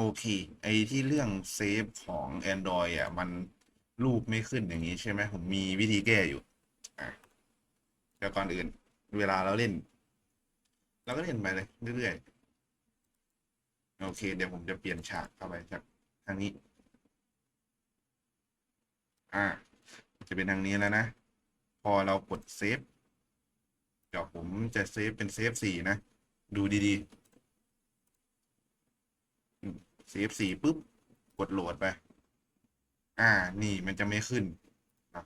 โอเค ไอ้ที่เรื่องเซฟของ Android อะ มันรูปไม่ขึ้นอย่างนี้ใช่ไหม ผมมีวิธีแก้อยู่อะแต่ก่อนอื่น เวลาเราเล่นเราก็เล่นไปเลยเรื่อยๆ โอเค เดี๋ยวผมจะเปลี่ยนฉากเข้าไปจากทางนี้ อ่าจะเป็นทางนี้แล้วนะ พอเรากดเซฟเดี๋ยวผมจะเซฟเป็นเซฟสี่นะ ดูดีๆ อืมเซฟสี่ปุ๊บ กดโหลดไป อ่า นี่มันจะไม่ขึ้นนะ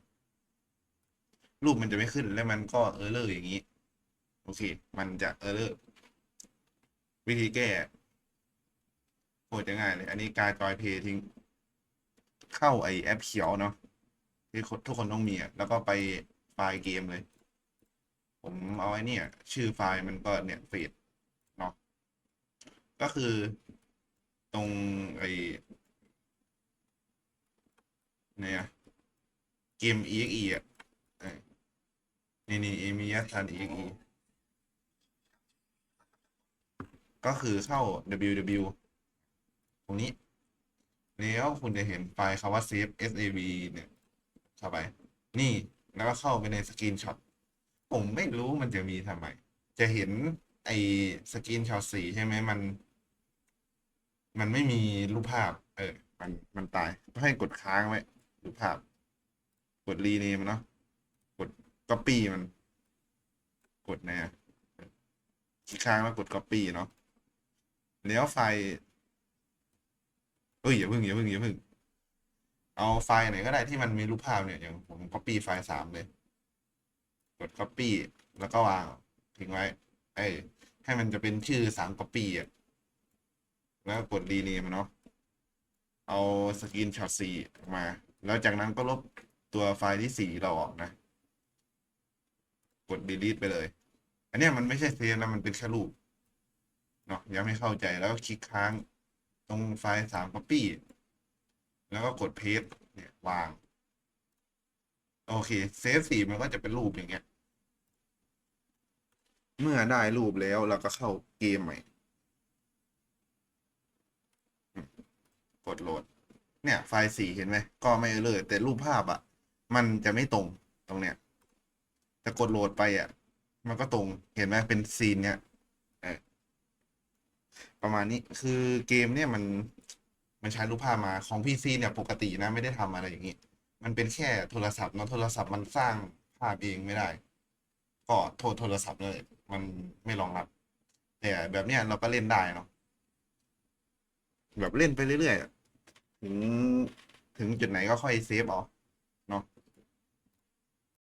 รูปมันจะไม่ขึ้นแล้วมันก็เออร์เลอร์อย่างนี้ โอเค มันจะเออร์เลอร์วิธีแก้โคตรจะง่ายเลย อันนี้การจอยเพย์ทิ้ง เข้าไอแอปเขียวเนาะที่ทุกคนต้องมีอะแล้วก็ไปไฟล์เกมเลย ผมเอาไอ้เนี่ยชื่อไฟล์มันก็เนี่ยเฟดเนาะก็คือ ตรงไอเนี่ยเกม exe อะเอนี่นี่เอมียัทัน exe ก็คือเข้า www ตรงนี้ แล้วคุณจะเห็นไฟล์คำว่า save sav เนี่ย เข้าไป นี่แล้วก็เข้าไปในสกรีนช็อตผมไม่รู้มันจะมีทำไม จะเห็นไอ้สกรีนช็อตสีใช่ไหมมัน มันไม่มีรูปภาพ เออ มันมันตายให้กดค้างไว้รูปภาพ กดรีเนมเนาะกด copy มัน กดนะคลิกค้างแล้วกด copy เนาะแล้วไฟล์เอ้ยอย่าเพิ่งอย่าเพิ่งอย่าเพิ่งเอาไฟล์ไหนก็ได้ที่มันมีรูปภาพเนี่ยอย่างผม copy ไฟล์สามเลย กด copy แล้วก็วางทิ้งไว้ เอ้ให้มันจะเป็นชื่อสาม copy อะ แล้วกด rename เนาะเอาสกรีนช็อตสี่ออกมา แล้วจากนั้นก็ลบตัวไฟล์ที่สี่เราออกนะ กด delete ไปเลย อันนี้มันไม่ใช่เซฟนะมันเป็นแค่รูปเนาะยังไม่เข้าใจแล้วคลิกค้างตรงไฟล์สาม copy แล้วก็กด paste เนี่ยวาง โอเคเซฟสีมันก็จะเป็นรูปอย่างเงี้ย เมื่อได้รูปแล้วเราก็เข้าเกมใหม่อืม กดโหลด เนี่ย ไฟล์สีเห็นไหมก็ไม่เลยแต่รูปภาพอะ่ะ มันจะไม่ตรงตรงเนี้ยแต่กดโหลดไปอะ่ะ มันก็ตรงเห็นไหมเป็นซีนเนี้ยเออประมาณนี้คือเกมเนี่ยมันมันใช้รูปภาพมาของพีซีเนี่ยปกตินะไม่ได้ทำอะไรอย่างนี้ มันเป็นแค่โทรศัพท์เนอะโทรศัพท์มันสร้างภาพเองไม่ได้ ก็โทษโทรศัพท์เลย มันไม่รองรับ แต่แบบเนี้ยเราก็เล่นได้เนาะ แบบเล่นไปเรื่อยๆอะถึงถึงจุดไหนก็ค่อยเซฟเอา